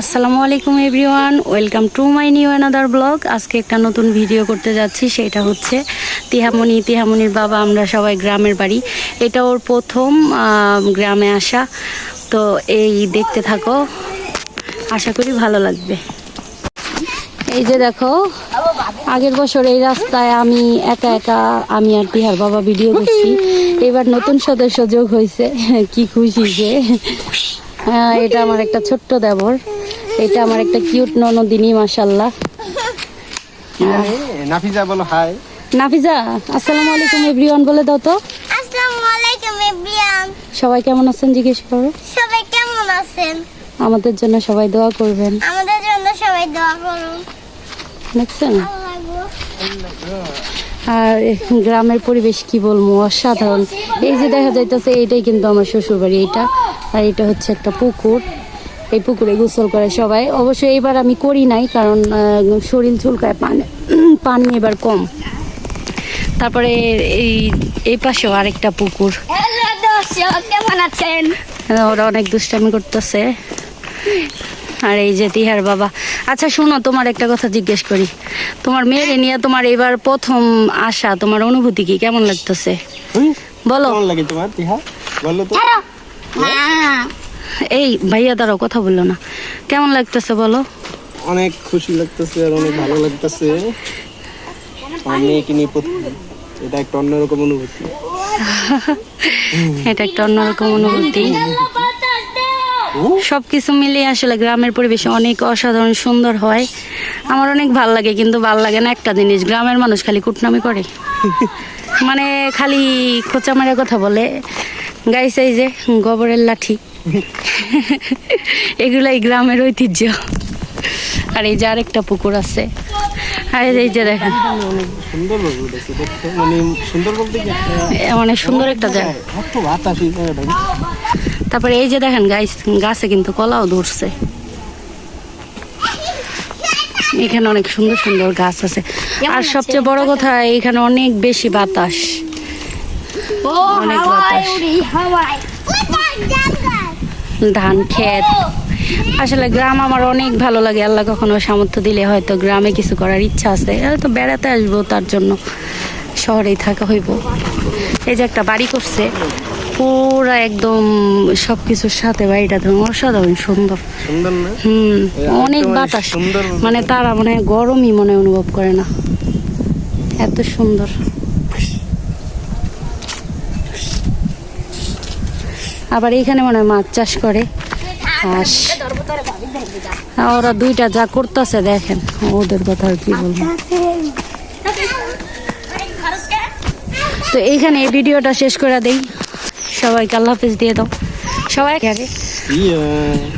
আসসালামু আলাইকুম everyone, welcome to my new another blog. আজকে একটা নতুন ভিডিও করতে যাচ্ছি, সেটা হচ্ছে তিহামণি। তিহামণির বাবা, আমরা সবাই গ্রামের বাড়ি। এটা ওর প্রথম গ্রামে আসা। তো এই দেখতে থাকো, আশা করি ভালো লাগবে। এই যে দেখো, আগের বছর এই রাস্তায় আমি একা একা, আমি আর তিহার বাবা ভিডিও করছি। এবার নতুন সদস্য যোগ হয়েছে, কি খুশি যে। হ্যাঁ এটা আমার একটা ছোট্ট দেবর। এটা আমার একটা কিউট ননদিনী মাসাল্লাহ নাফিজা বলো হাই নাফিজা আসসালামু আলাইকুম এভরিওয়ান বলে দাও তো। আসসালামু আলাইকুম এভরিওয়ান। সবাই কেমন আছেন জিজ্ঞেস করো? সবাই কেমন আছেন? আমাদের জন্য সবাই দোয়া করবেন। আমাদের জন্য সবাই দোয়া করুন। দেখছেন? আর গ্রামের পরিবেশ কি বলব অসাধারণ। এই যে দেখা যাইতেছে এইটাই কিন্তু আমার শ্বশুর বাড়ি এটা আর এটা হচ্ছে একটা পুকুর। এই পুকুরে গোসল করে সবাই। অবশ্যই এইবার আমি করি নাই কারণ শরীর চুলকায় পানি পানি এবার কম। তারপরে এই এই পাশেও আরেকটা পুকুর। কেমন আছেন? ওরা অনেক দুষ্টামি করতেছে। আর এই যে তিহার বাবা। আচ্ছা শোনো তোমার একটা কথা জিজ্ঞেস করি। তোমার মেয়েরে নিয়ে তোমার এবার প্রথম আসা তোমার অনুভূতি কি? কেমন লাগতেছে? বলো। লাগে তোমার তিহা? বলো তো। হ্যাঁ। এই ভাইয়া দাঁড়াও কথা বলল না। কেমন লাগতেছে বলো? অনেক খুশি লাগতেছে আর অনেক ভালো লাগতেছে। আমার মেয়েকে নিয়ে এটা একটা অন্যরকম অনুভূতি। এটা একটা অন্যরকম অনুভূতি। সবকিছু মিলিয়ে আসলে গ্রামের পরিবেশ অনেক অসাধারণ সুন্দর হয়। আমার অনেক ভালো লাগে কিন্তু ভালো লাগে না একটা জিনিস। গ্রামের মানুষ খালি কুটনামি করে। মানে খালি খোঁচা মারা কথা বলে। এই যে গোবরের লাঠি। এগুলাই গ্রামের ঐতিহ্য। আর এই যে আরেকটা পুকুর আছে। আর এই যে দেখেন। মানে সুন্দর একটা- জায়গা। তারপরে এই যে দেখেন গাছ গাছে কিন্তু কলাও ধরছে। এখানে অনেক সুন্দর সুন্দর গাছ আছে। আর সবচেয়ে বড় কথা এখানে অনেক বেশি বাতাস। ও অনেক বাতাস। ধান ক্ষেত আসলে গ্রাম আমার অনেক ভালো লাগে আল্লাহ কখনো সামর্থ্য দিলে হয়তো গ্রামে কিছু করার ইচ্ছা আছে। তো বেড়াতে আসব তার জন্য শহরেই থাকা হইব। এই যে একটা বাড়ি করছে পুরা একদম সব কিছুর সাথে বাড়িটা তো অসাধারণ সুন্দর। হুম অনেক বাতাস। মানে তারা মনে গরমই মনে অনুভব করে না। এত সুন্দর। আবার এইখানে মনে হয় মাছ চাষ করে। হাঁস ওরা দুইটা যা করতেছে দেখেন ওদের কথা আর কি বলব। তো এইখানে এই ভিডিওটা শেষ করে দেই। সবাইকে আল্লাহ হাফেজ দিয়ে দাও। সবাই ইয়া।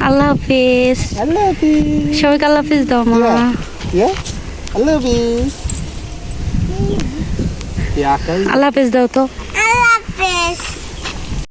আল্লাহ হাফেজ। আল্লাহ হাফিজ। সবাইকে আল্লাহ হাফেজ দাও মা। আল্লাহ হাফিজ। আল্লাহ হাফেজ দাও তো। আল্লাহ হাফেজ।